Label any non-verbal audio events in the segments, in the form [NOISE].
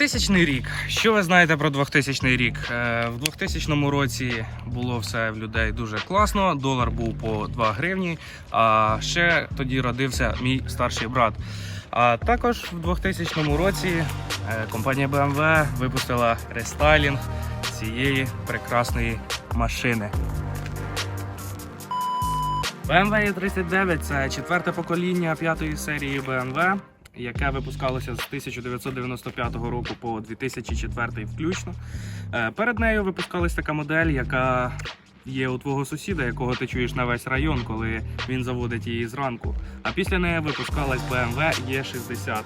2000 рік. Що ви знаєте про 2000 рік? Е, В 2000 році було все в людей дуже класно. Долар був по 2 гривні. А ще тоді родився мій старший брат. А також в 2000 році е, компанія BMW випустила рестайлінг цієї прекрасної машини. BMW E39 це четверте покоління п'ятої серії BMW, яке випускалося з 1995 року по 2004 включно. Е, Перед нею випускалась така модель, яка є у твого сусіда, якого ти чуєш на весь район, коли він заводить її зранку. А після неї випускалась BMW E60,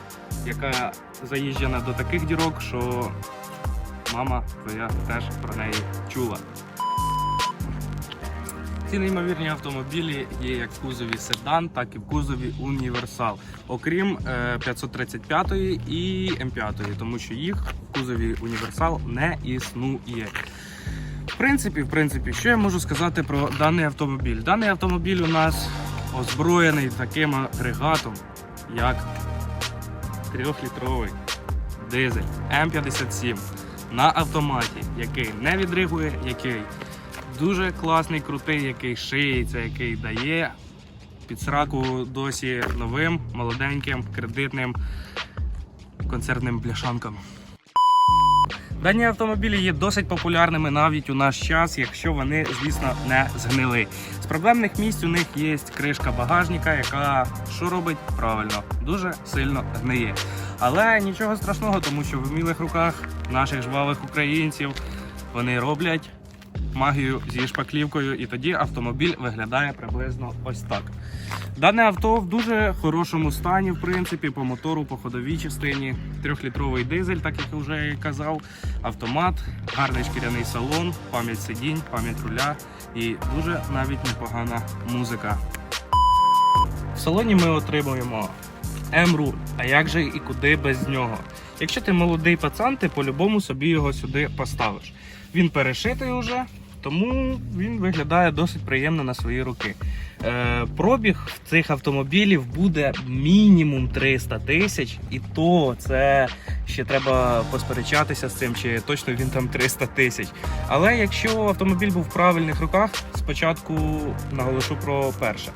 яка заїжджена до таких дірок, що мама твоя теж про неї чула. Ці неймовірні автомобілі є як в кузові седан, так і в кузові універсал, окрім е, 535 і М5, тому що їх в кузові універсал не існує. В принципі, в принципі, що я можу сказати про даний автомобіль? Даний автомобіль у нас озброєний таким агрегатом, як 3-літровий дизель М57 на автоматі, який не відригує, який дуже класний, крутий, який шиється, який дає під сраку досі новим, молоденьким, кредитним концертним бляшанкам. Дані автомобілі є досить популярними навіть у наш час, якщо вони, звісно, не згнили. З проблемних місць у них є кришка багажника, яка що робить правильно, дуже сильно гниє. Але нічого страшного, тому що в вмілих руках наших жвавих українців вони роблять магію зі шпаклівкою, і тоді автомобіль виглядає приблизно ось так. Дане авто в дуже хорошому стані, в принципі, по мотору, по ходовій частині. Трьохлітровий дизель, так як я вже казав, автомат, гарний шкіряний салон, пам'ять сидінь, пам'ять руля і дуже навіть непогана музика. В салоні ми отримуємо М-руль, а як же і куди без нього? Якщо ти молодий пацан, ти по-любому собі його сюди поставиш. Він перешитий уже, тому він виглядає досить приємно на свої руки. Е, пробіг цих автомобілів буде мінімум 300 тисяч, і то це ще треба посперечатися з цим, чи точно він там 300 тисяч. Але якщо автомобіль був в правильних руках, спочатку наголошу про перше,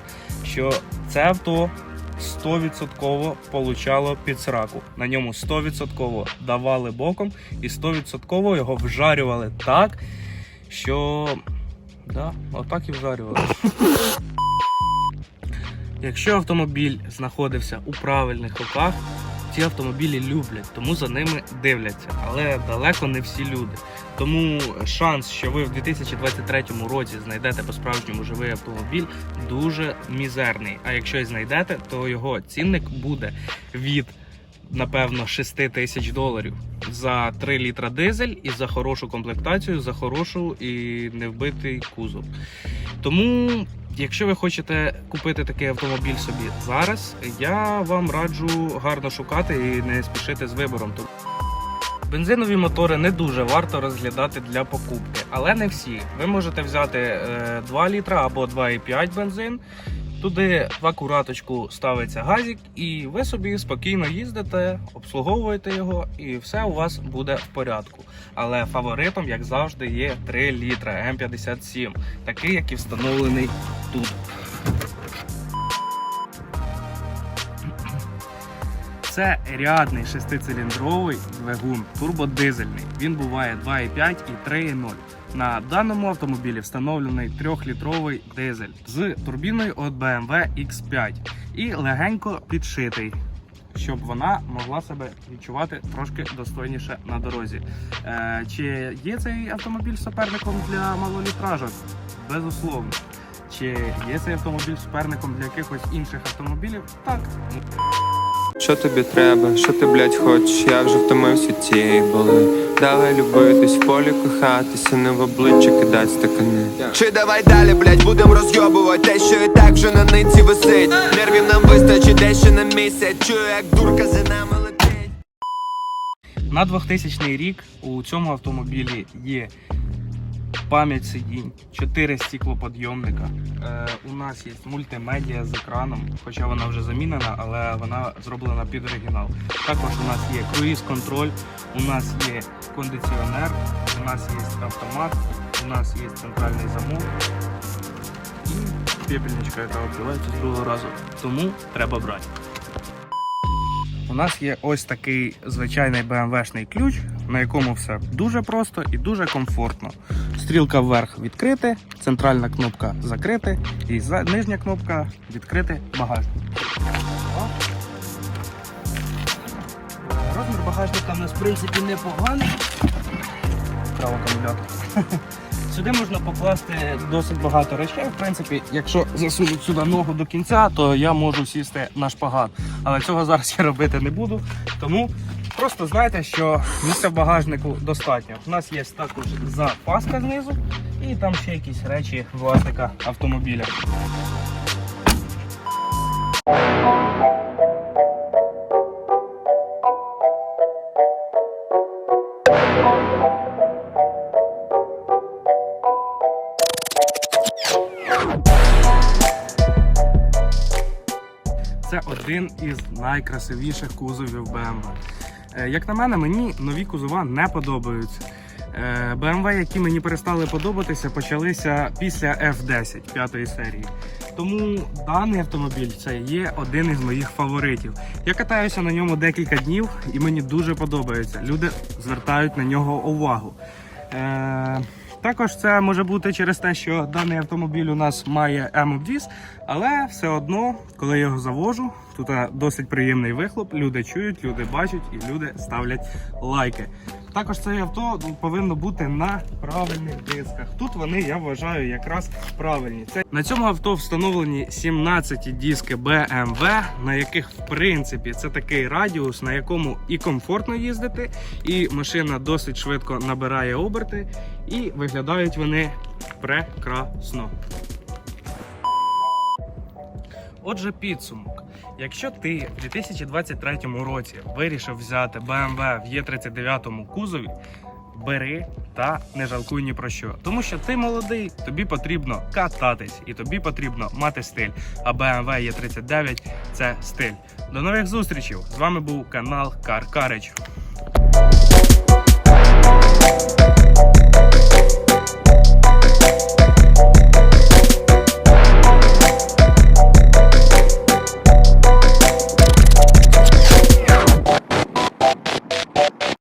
що це авто 100% получало під сраку. На ньому 100% давали боком і 100% його вжарювали так, що да, отак і вжарювали. Якщо автомобіль знаходився у правильних руках, ці автомобілі люблять, тому за ними дивляться. Але далеко не всі люди. Тому шанс, що ви в 2023 році знайдете по-справжньому живий автомобіль, дуже мізерний. А якщо й знайдете, то його цінник буде від напевно 6 тисяч доларів за 3 літра дизель і за хорошу комплектацію, за хорошу і невбитий кузов. Тому, якщо ви хочете купити такий автомобіль собі зараз, я вам раджу гарно шукати і не спішити з вибором. Бензинові мотори не дуже варто розглядати для покупки, але не всі. Ви можете взяти е, 2 літра або 2,5 бензин. Туди в акураточку ставиться газик, і ви собі спокійно їздите, обслуговуєте його, і все у вас буде в порядку. Але фаворитом, як завжди, є 3 літра М57, такий, як і встановлений тут. Це рядний шестициліндровий двигун турбодизельний. Він буває 2,5 і 3,0. На даному автомобілі встановлений 3-літровий дизель з турбіною від BMW X5 і легенько підшитий, щоб вона могла себе відчувати трошки достойніше на дорозі. Е, чи є цей автомобіль суперником для малолітражок? Безусловно. Чи є цей автомобіль суперником для якихось інших автомобілів? Так. Що тобі треба, що ти, блядь, хочеш, я вже втомився цієї боли. Давай любитись в полі кохатися, не в обличчя кидать стакани. Чи давай далі, блять, будем розйобувати те, що і так вже на ниці висить. Нервів нам вистачить дещо на місяць. Чую, як дурка за нами летить. На 2000 рік у цьому автомобілі є пам'ять сидінь, 4 стеклоподйомника. Е, у нас є мультимедіа з екраном, хоча вона вже замінена, але вона зроблена під оригінал. Також у нас є круїз-контроль, у нас є кондиціонер, у нас є автомат, у нас є центральний замок і пепельничка, яка відкривається з другого разу. Тому треба брати. У нас є ось такий звичайний BMW-шний ключ, на якому все дуже просто і дуже комфортно. Стрілка вверх відкрити, центральна кнопка закрити і нижня кнопка відкрити багажник. Розмір багажника у нас в принципі непоганий. Право акумулятор. [LAUGHS] Сюди можна покласти досить багато речей. В принципі, якщо засунути сюди ногу до кінця, то я можу сісти на шпагат. Але цього зараз я робити не буду. Тому просто знайте, що місця в багажнику достатньо. У нас є також запаска знизу і там ще якісь речі власника автомобіля. Це один із найкрасивіших кузовів BMW. Е, Як на мене, мені нові кузова не подобаються. Е, BMW, які мені перестали подобатися, почалися після F10 п'ятої серії. Тому даний автомобіль це є один із моїх фаворитів. Я катаюся на ньому декілька днів і мені дуже подобається. Люди звертають на нього увагу. Е, також це може бути через те, що даний автомобіль у нас має M-обвіз, але все одно, коли я його завожу, тут е, досить приємний вихлоп. Люди чують, люди бачать і люди ставлять лайки. Також це авто повинно бути на правильних дисках. Тут вони, я вважаю, якраз правильні. Це на цьому авто встановлені 17 диски BMW, на яких в принципі це такий радіус, на якому і комфортно їздити, і машина досить швидко набирає оберти, і виглядають вони прекрасно. Отже, підсумок. Якщо ти в 2023 році вирішив взяти BMW в Е39 кузові, бери та не жалкуй ні про що. Тому що ти молодий, тобі потрібно кататись і тобі потрібно мати стиль. А BMW Е39 це стиль. До нових зустрічей! З вами був канал Car Carriage.